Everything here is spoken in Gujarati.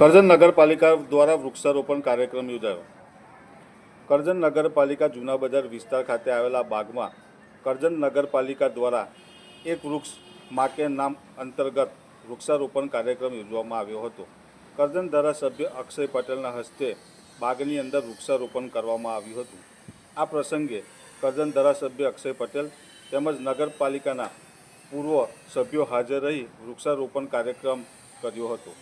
કરજણ નગરપાલિકા દ્વારા વૃક્ષારોપણ કાર્યક્રમ યોજાયો. કરજણ નગરપાલિકા જૂના બજાર વિસ્તાર ખાતે આવેલા બાગમાં કરજણ નગરપાલિકા દ્વારા એક વૃક્ષ માકે નામ અંતર્ગત વૃક્ષારોપણ કાર્યક્રમ યોજવામાં આવ્યો હતો. કરજણ ધારાસભ્ય અક્ષય પટેલના હસ્તે બાગની અંદર વૃક્ષારોપણ કરવામાં આવ્યું હતું. આ પ્રસંગે કરજણ ધારાસભ્ય અક્ષય પટેલ તેમજ નગરપાલિકાના પૂર્વ સભ્યો હાજર રહી વૃક્ષારોપણ કાર્યક્રમ કર્યો હતો.